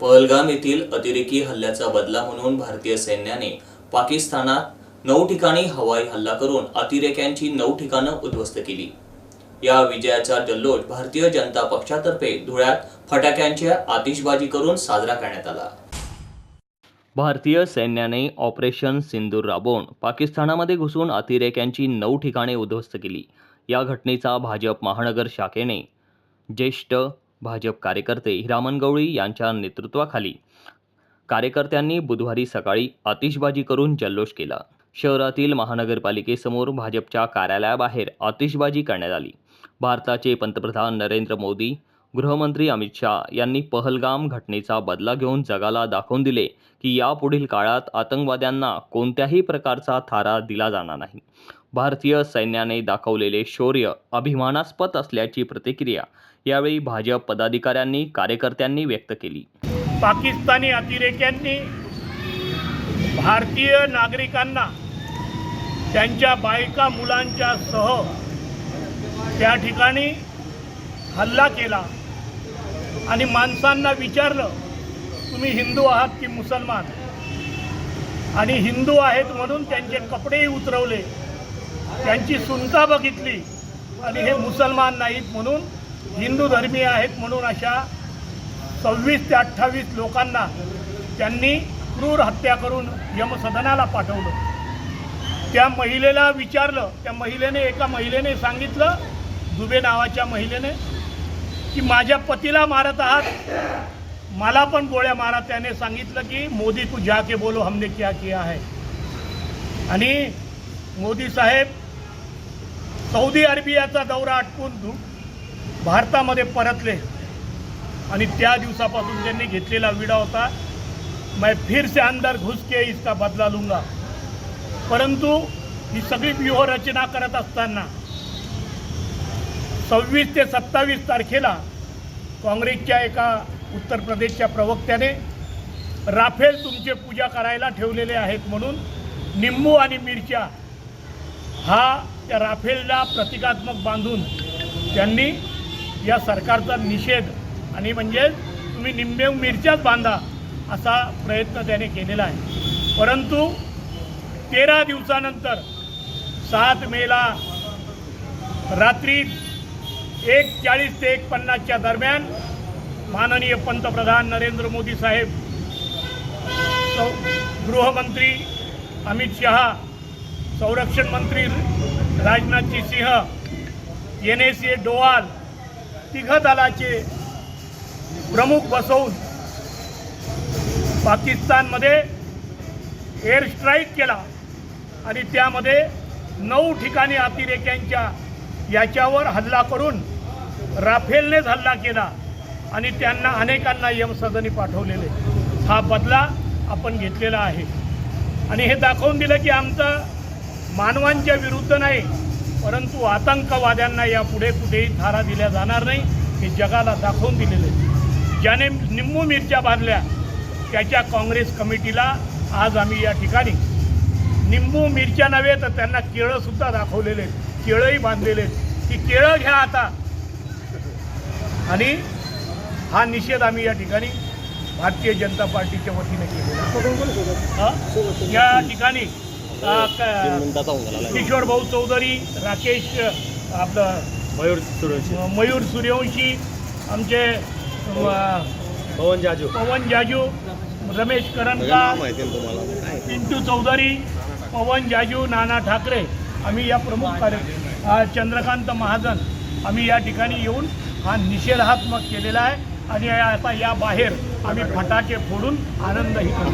पहलगाम येथील अतिरेकी हल्ल्याचा बदला म्हणून भारतीय सैन्याने पाकिस्तानात नऊ ठिकाणी हवाई हल्ला करून अतिरेक्यांची नऊ ठिकाणं उद्ध्वस्त केली. या विजयाचा जल्लोष भारतीय जनता पक्षातर्फे धुळ्यात फटाक्यांच्या आतिषबाजी करून साजरा करण्यात आला. भारतीय सैन्याने ऑपरेशन सिंदूर राबवून पाकिस्तानामध्ये घुसून अतिरेक्यांची नऊ ठिकाणे उद्ध्वस्त केली. या घटनेचा भाजप महानगर शाखेने ज्येष्ठ भाजप कार्यकर्ते हिरामन गवळी यांच्या नेतृत्वाखाली. कार्यकर्त्यांनी बुधवारी सकाळी आतिषबाजी करून जल्लोष केला. शहरातील महानगरपालिकेसमोर भाजपच्या कार्यालयाबाहेर आतिषबाजी करण्यात आली. भारताचे पंतप्रधान नरेंद्र मोदी गृहमंत्री अमित शहा यांनी पहलगाम घटनेचा बदला घेऊन जगाला दाखवून दिले की यापुढील काळात आतंकवाद्यांना कोणत्याही प्रकारचा थारा दिला जाणार नाही. भारतीय सैन्याने दाखवलेले शौर्य अभिमानास्पद असल्याची प्रतिक्रिया यावेळी भाजप पदाधिकाऱ्यांनी कार्यकर्त्यांनी व्यक्त केली. पाकिस्तानी अतिरेक्यांनी भारतीय नागरिकांना त्यांच्या बायका मुलांच्या सह त्या ठिकाणी हल्ला केला आणि माणसांना विचारलं तुम्ही हिंदू आहात की मुसलमान? आणि हिंदू आहेत म्हणून त्यांचे कपडेही उतरवले. त्यांची सुनता बघितली. आणि हे मुसलमान नाहीत म्हणून हिंदू धर्मीय आहेत म्हणून अशा सव्वीस ते अठ्ठावीस लोकांना त्यांनी क्रूर हत्या करून यमसदनाला पाठवलं. त्या महिलेला विचारलं. त्या महिलेने एका महिलेने सांगितलं दुबे नावाच्या महिलेने की माझ्या पतीला मारत आहात. मला पण गोळ्या मारा. त्याने सांगितलं की मोदी तू जाके बोलो हमने क्या किया है? आणि मोदी साहेब सौदी अरेबियाचा दौरा आटपून दु- भारतामध्ये परतले. आणि त्या दिवसापासून त्यांनी घेतलेला विडा होता मैं फिर से अंदर घुस के इसका बदला लूंगा. परंतु ही सगळी व्यूहरचना करत असताना सव्वीस ते सत्तावीस तारखेला काँग्रेसच्या एका उत्तर प्रदेशच्या प्रवक्त्याने राफेल तुमचे पूजा करायला ठेवलेले आहेत म्हणून निंबू आणि मिरच्या हा त्या राफेलला प्रतिकात्मक बांधून त्यांनी या सरकारचा निषेध आणि म्हणजे तुम्ही निंबे मिरच्याच बांधा असा प्रयत्न त्याने केलेला आहे. परंतु तेरा दिवसानंतर सात मेला रात्री एक चाळीस ते एक पन्नासच्या दरम्यान माननीय पंतप्रधान नरेंद्र मोदी साहेब गृहमंत्री अमित शहा संरक्षण मंत्री Rajnathji Singh N S A Doval तिघ दलाचे प्रमुख बसवून पाकिस्तानमध्ये एअर स्ट्राईक केला. आणि त्यामध्ये नऊ ठिकाणी अतिरेक्यांच्या याच्यावर हल्ला करून राफेलनेच हल्ला केला. आणि त्यांना अनेकांना यमसदनी पाठवलेले. हा बदला आपण घेतलेला आहे. आणि हे दाखवून दिलं की आमचं मानवांच्या विरुद्ध नाही परंतु आतंकवाद्यांना यापुढे कुठेही थारा दिल्या जाणार नाही हे जगाला दाखवून दिलेले ज्याने निंबू मिरच्या बांधल्या त्याच्या काँग्रेस कमिटीला आज आम्ही या ठिकाणी निंबू मिरच्या नव्हे तर त्यांना केळंसुद्धा दाखवलेले आहेत. केळंही बांधलेले आहेत. की केळं घ्या आता आणि हा निषेध आम्ही या ठिकाणी भारतीय जनता पार्टीच्या वतीने केलेला? या ठिकाणी किशोर भाऊ चौधरी राकेश आपलं मयूर सुरेश मयूर सूर्यवंशी आमचे पवन जाजू. पवन जाजू रमेश तुम्हाला. पिंटू चौधरी पवन जाजू नाना ठाकरे. आम्ही या प्रमुख कार्य चंद्रकांत महाजन. आम्ही या ठिकाणी येऊन हा निषेधात्मक केलेला आहे आणि आता या बाहेर आम्ही फटाके फोडून आनंदही करतो.